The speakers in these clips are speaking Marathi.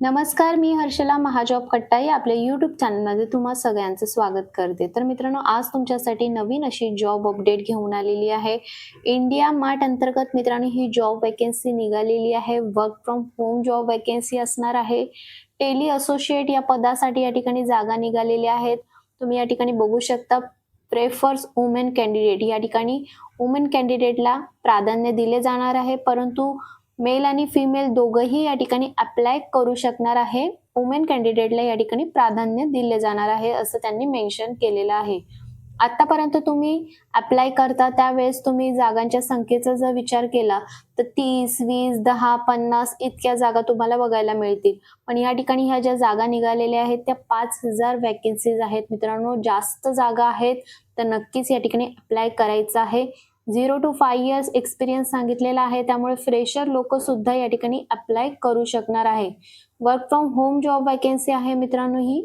नमस्कार मी हर्षला महाजॉब कट्टाई. आपल्या यूट्यूब चॅनलमध्ये तुम्हा सगळ्यांचं स्वागत करते. तर मित्रांनो आज तुमच्यासाठी नवीन अशी जॉब अपडेट घेऊन आलेली आहे. इंडिया मार्ट अंतर्गत मित्रांनो ही जॉब वॅकेन्सी निघालेली आहे. Work from home job vacancy असणार आहे. टेली असोसिएट या पदासाठी या ठिकाणी जागा निघालेल्या आहेत. तुम्ही या ठिकाणी बघू शकता प्रेफर्स वुमेन कॅन्डिडेट या ठिकाणी वुमेन कॅन्डिडेटला प्राधान्य दिले जाणार आहे. परंतु मेल आणि फिमेल दोघंही या ठिकाणी अप्लाय करू शकणार आहे. वुमेन कॅन्डिडेटला या ठिकाणी प्राधान्य दिले जाणार आहे असं त्यांनी मेन्शन केलेलं आहे. आतापर्यंत तुम्ही अप्लाय करता त्यावेळेस तुम्ही जागांच्या संख्येचा जर विचार केला तर तीस वीस दहा पन्नास इतक्या जागा तुम्हाला बघायला मिळतील. पण या ठिकाणी ह्या ज्या जागा निघालेल्या आहेत त्या पाच हजार वॅकेन्सीज आहेत. मित्रांनो जास्त जागा आहेत तर नक्कीच या ठिकाणी अप्लाय करायचं आहे. Zero to five years experience सांगितलेला आहे. त्यामुळे फ्रेशर लोक सुद्धा या ठिकाणी अप्लाय करू शकणार आहे. Work from home job vacancy आहे मित्रांनो ही.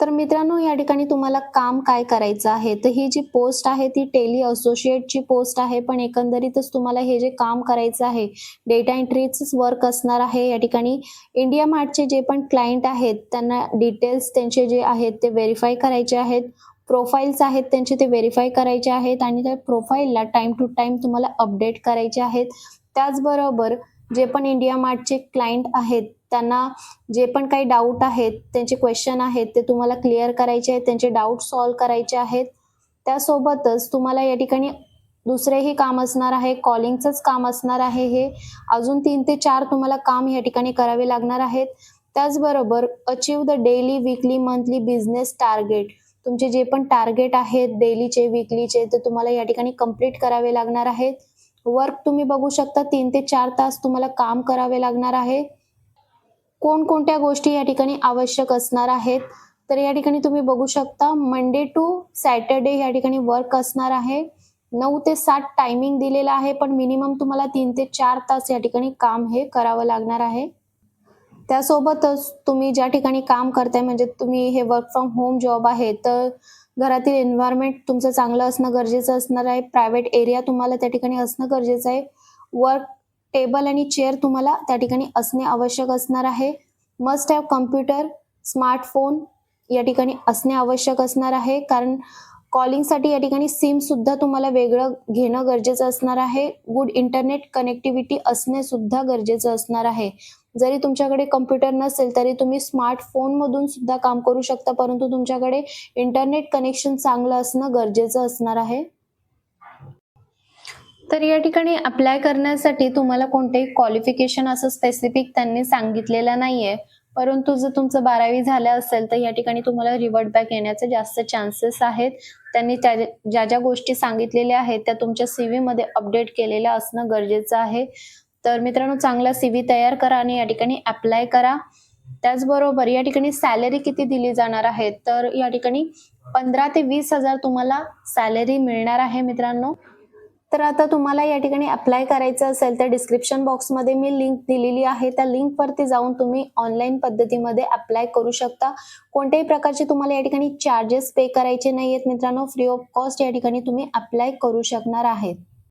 तर मित्रांनो या ठिकाणी तुम्हाला काम काय करायचं आहे? तर ही जी पोस्ट आहे ती टेली असोसिएटची पोस्ट आहे. पण एकंदरीतच तुम्हाला हे जे काम करायचं आहे डेटा एंट्रीच वर्क असणार आहे. या ठिकाणी इंडिया मार्टचे जे पण क्लायंट आहेत त्यांना डिटेल्स त्यांचे जे आहेत ते व्हेरीफाय करायचे आहेत. प्रोफाईल्स आहेत त्यांचे ते व्हेरीफाय करायचे आहेत आणि त्या प्रोफाईलला टाइम टू टाइम तुम्हाला अपडेट करायचे आहेत. त्याचबरोबर जे पण इंडिया मार्टचे क्लायंट आहेत त्यांना जे पण काही डाऊट आहेत त्यांचे क्वेश्चन आहेत ते तुम्हाला क्लिअर करायचे आहेत त्यांचे डाऊट सॉल्व्ह करायचे आहेत. त्यासोबतच तुम्हाला या ठिकाणी दुसरेही काम असणार आहे कॉलिंगचंच काम असणार आहे हे. अजून तीन ते चार तुम्हाला काम या ठिकाणी करावे लागणार आहेत. त्याचबरोबर achieve the daily weekly monthly business target तुमचे जे पण टार्गेट आहेत डेलीचे विकलीचे ते तुम्हाला या ठिकाणी कंप्लीट करावे लागणार आहेत. वर्क तुम्ही बघू शकता तीन ते चार तास तुम्हाला काम करावे लागणार आहे. कोणकोणत्या गोष्टी या ठिकाणी आवश्यक असणार आहेत तर या ठिकाणी तुम्ही बघू शकता मंडे टू सॅटर्डे या ठिकाणी वर्क असणार आहे. नऊ ते सात टायमिंग दिलेला आहे पण मिनिमम तुम्हाला तीन ते चार तास या ठिकाणी काम हे करावं लागणार आहे. त्यासोबतच तुम्ही ज्या ठिकाणी काम करताय म्हणजे तुम्ही हे वर्क फ्रॉम होम जॉब आहे तर घरातील एन्व्हायरमेंट तुमचं चांगलं असणं गरजेचं असणार आहे. प्रायव्हेट एरिया तुम्हाला त्या ठिकाणी असणं गरजेचं आहे. वर्क टेबल आणि चेअर तुम्हाला त्या ठिकाणी असणे आवश्यक असणार आहे. मस्ट हॅव कम्प्युटर स्मार्टफोन या ठिकाणी असणे आवश्यक असणार आहे. कारण कॉलिंगसाठी या ठिकाणी सिम सुद्धा तुम्हाला वेगळं घेणं गरजेचं असणार आहे. गुड इंटरनेट कनेक्टिव्हिटी असणे सुद्धा गरजेचं असणार आहे. जरी तुमच्याकडे कम्प्युटर नसेल तरी तुम्ही स्मार्टफोन मधून सुद्धा काम करू शकता परंतु तुमच्याकडे इंटरनेट कनेक्शन चांगलं असणं गरजेचं असणार आहे. तर या ठिकाणी अप्लाय करण्यासाठी तुम्हाला कोणतेही क्वालिफिकेशन असं स्पेसिफिक त्यांनी सांगितलेलं नाहीये. परंतु जर तुमचं बारावी झालं असेल तर या ठिकाणी तुम्हाला रिवर्ट बॅक येण्याचे जास्त चान्सेस आहेत. त्यांनी त्या ज्या ज्या गोष्टी सांगितलेल्या आहेत त्या तुमच्या सीव्ही मध्ये अपडेट केलेल्या असणं गरजेचं आहे. तर मित्रांनो चांगला सीव्ही तयार करा आणि या ठिकाणी अप्लाय करा. त्याचबरोबर या ठिकाणी सॅलरी किती दिली जाणार आहे? तर या ठिकाणी पंधरा ते वीस हजार तुम्हाला सॅलरी मिळणार आहे मित्रांनो. तर आता तुम्हाला या ठिकाणी अप्लाय करायचं असेल तर डिस्क्रिप्शन बॉक्समध्ये मी लिंक दिलेली आहे. त्या लिंकवरती जाऊन तुम्ही ऑनलाईन पद्धतीमध्ये अप्लाय करू शकता. कोणत्याही प्रकारचे तुम्हाला या ठिकाणी चार्जेस पे करायचे नाही आहेत मित्रांनो. फ्री ऑफ कॉस्ट या ठिकाणी तुम्ही अप्लाय करू शकणार आहेत.